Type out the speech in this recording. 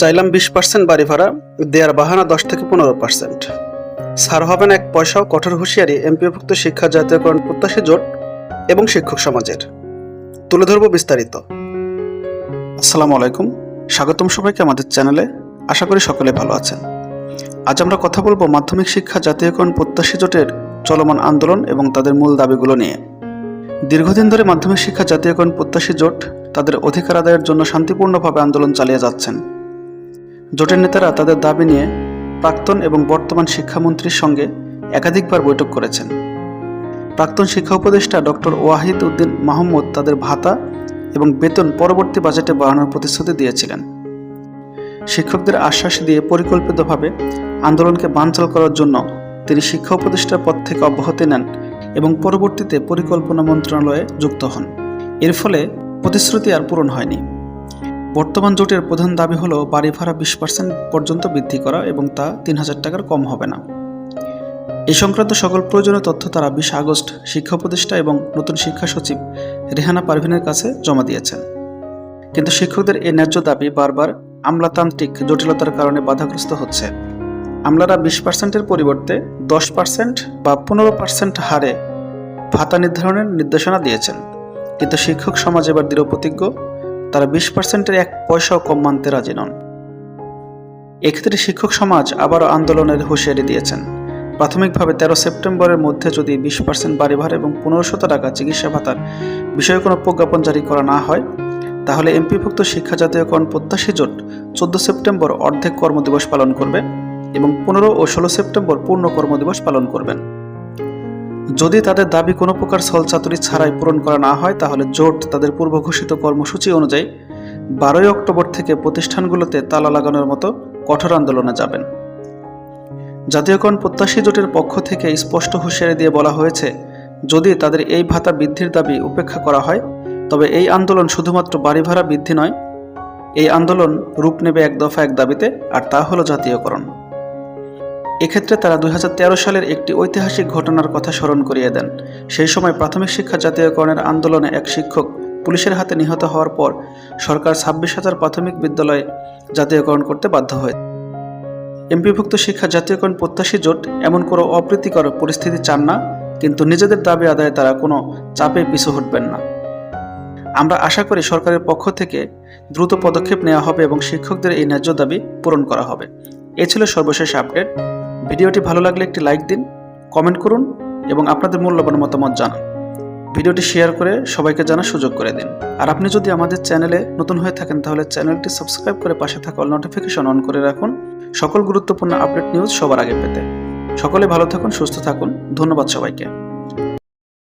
চাইলাম বিশ পার্সেন্ট বাড়ি ভাড়া, দেয়ার বাহানা দশ থেকে পনেরো পার্সেন্ট ছাড় হবেন এক পয়সাও কঠোর হুঁশিয়ারি এমপিওভুক্ত শিক্ষা জাতীয়করণ প্রত্যাশী জোট এবং শিক্ষক সমাজের। তুলে ধরব বিস্তারিত। আসসালামু আলাইকুম, স্বাগতম সবাইকে আমাদের চ্যানেলে। আশা করি সকলে ভালো আছেন। আজ আমরা কথা বলব মাধ্যমিক শিক্ষা জাতীয়করণ প্রত্যাশী জোটের চলমান আন্দোলন এবং তাদের মূল দাবিগুলো নিয়ে। দীর্ঘদিন ধরে মাধ্যমিক শিক্ষা জাতীয়করণ প্রত্যাশী জোট তাদের অধিকার আদায়ের জন্য শান্তিপূর্ণভাবে আন্দোলন চালিয়ে যাচ্ছেন। জোটের নেতারা তাদের দাবি নিয়ে প্রাক্তন এবং বর্তমান শিক্ষামন্ত্রীর সঙ্গে একাধিকবার বৈঠক করেছেন। প্রাক্তন শিক্ষা উপদেষ্টা ডক্টর ওয়াহিদ উদ্দিন মাহমুদ তাদের ভাতা এবং বেতন পরবর্তী বাজেটে বাড়ানোর প্রতিশ্রুতি দিয়েছিলেন। শিক্ষকদের আশ্বাস দিয়ে পরিকল্পিতভাবে আন্দোলনকে বানচাল করার জন্য তিনি শিক্ষা উপদেষ্টার পদ থেকে অব্যাহতি নেন এবং পরবর্তীতে পরিকল্পনা মন্ত্রণালয়ে যুক্ত হন। এর ফলে প্রতিশ্রুতি আর পূরণ হয়নি। বর্তমান জোটের প্রধান দাবি হলো বাড়ি ভাড়া বিশ পার্সেন্ট পর্যন্ত বৃদ্ধি করা এবং তা তিন হাজার টাকার কম হবে না। এই সংক্রান্ত সকল প্রয়োজনীয় তথ্য তারা বিশ আগস্ট শিক্ষা উপদেষ্টা এবং নতুন শিক্ষা সচিব রেহানা পারভিনের কাছে জমা দিয়েছেন। কিন্তু শিক্ষকদের এই ন্যায্য দাবি বারবার আমলাতান্ত্রিক জটিলতার কারণে বাধাগ্রস্ত হচ্ছে। আমলারা বিশ পার্সেন্টের পরিবর্তে দশ পার্সেন্ট বা পনেরো পার্সেন্ট হারে ভাতা নির্ধারণের নির্দেশনা দিয়েছেন। কিন্তু শিক্ষক সমাজ এবার দৃঢ় প্রতিজ্ঞ তারা বিশ পার্সেন্টের এক পয়সাও কম মানতে রাজি নন। এক্ষেত্রে শিক্ষক সমাজ আবারও আন্দোলনের হুঁশিয়ারি দিয়েছেন। প্রাথমিকভাবে তেরো সেপ্টেম্বরের মধ্যে যদি বিশ পার্সেন্ট বাড়ি ভাড়া এবং পনেরোশত টাকা চিকিৎসা ভাতার বিষয়ে কোনো প্রজ্ঞাপন জারি করা না হয়, তাহলে এমপিভুক্ত শিক্ষা জাতীয়করণ প্রত্যাশী জোট চোদ্দ সেপ্টেম্বর অর্ধেক কর্মদিবস পালন করবে এবং পনেরো ও ষোলো সেপ্টেম্বর পূর্ণ কর্মদিবস পালন করবেন। যদি তাদের দাবি কোনো প্রকার ছলচাতুরি ছাড়াই পূরণ করা না হয়, তাহলে জোট তাদের পূর্ব ঘোষিত কর্মসূচি অনুযায়ী বারোই অক্টোবর থেকে প্রতিষ্ঠানগুলোতে তালা লাগানোর মতো কঠোর আন্দোলনে যাবেন। জাতীয়করণ প্রত্যাশী জোটের পক্ষ থেকে স্পষ্ট হুঁশিয়ারি দিয়ে বলা হয়েছে, যদি তাদের এই ভাতা বৃদ্ধির দাবি উপেক্ষা করা হয়, তবে এই আন্দোলন শুধুমাত্র বাড়ি ভাড়া বৃদ্ধি নয়, এই আন্দোলন রূপ নেবে এক দফা এক দাবিতে, আর তা হলো জাতীয়করণ। এক্ষেত্রে তারা দুই হাজার তেরো সালের একটি ঐতিহাসিক ঘটনার কথা স্মরণ করিয়ে দেন। সেই সময় প্রাথমিক শিক্ষা জাতীয়করণের আন্দোলনে এক শিক্ষক পুলিশের হাতে নিহত হওয়ার পর সরকার ছাব্বিশ হাজার প্রাথমিক বিদ্যালয়ে জাতীয়করণ করতে বাধ্য হয়। এমপিভুক্ত শিক্ষা জাতীয়করণ প্রত্যাশী জোট এমন কোনো অপ্রীতিকর পরিস্থিতি চান না, কিন্তু নিজেদের দাবি আদায়ে তারা কোনো চাপে পিছু হটবেন না। আমরা আশা করি সরকারের পক্ষ থেকে দ্রুত পদক্ষেপ নেওয়া হবে এবং শিক্ষকদের এই ন্যায্য দাবি পূরণ করা হবে। এ ছিল সর্বশেষ আপডেট। ভিডিওটি ভালো লাগলে একটি লাইক দিন, কমেন্ট করুন এবং আপনাদের মূল্যবান মতামত জানান। ভিডিওটি শেয়ার করে সবাইকে জানার সুযোগ করে দিন। আর আপনি যদি আমাদের চ্যানেলে নতুন হয়ে থাকেন, তাহলে চ্যানেলটি সাবস্ক্রাইব করে পাশে থাকা অল নোটিফিকেশন অন করে রাখুন। সকল গুরুত্বপূর্ণ আপডেট নিউজ সবার আগে পেতে। সকলে ভালো থাকুন, সুস্থ থাকুন। ধন্যবাদ সবাইকে।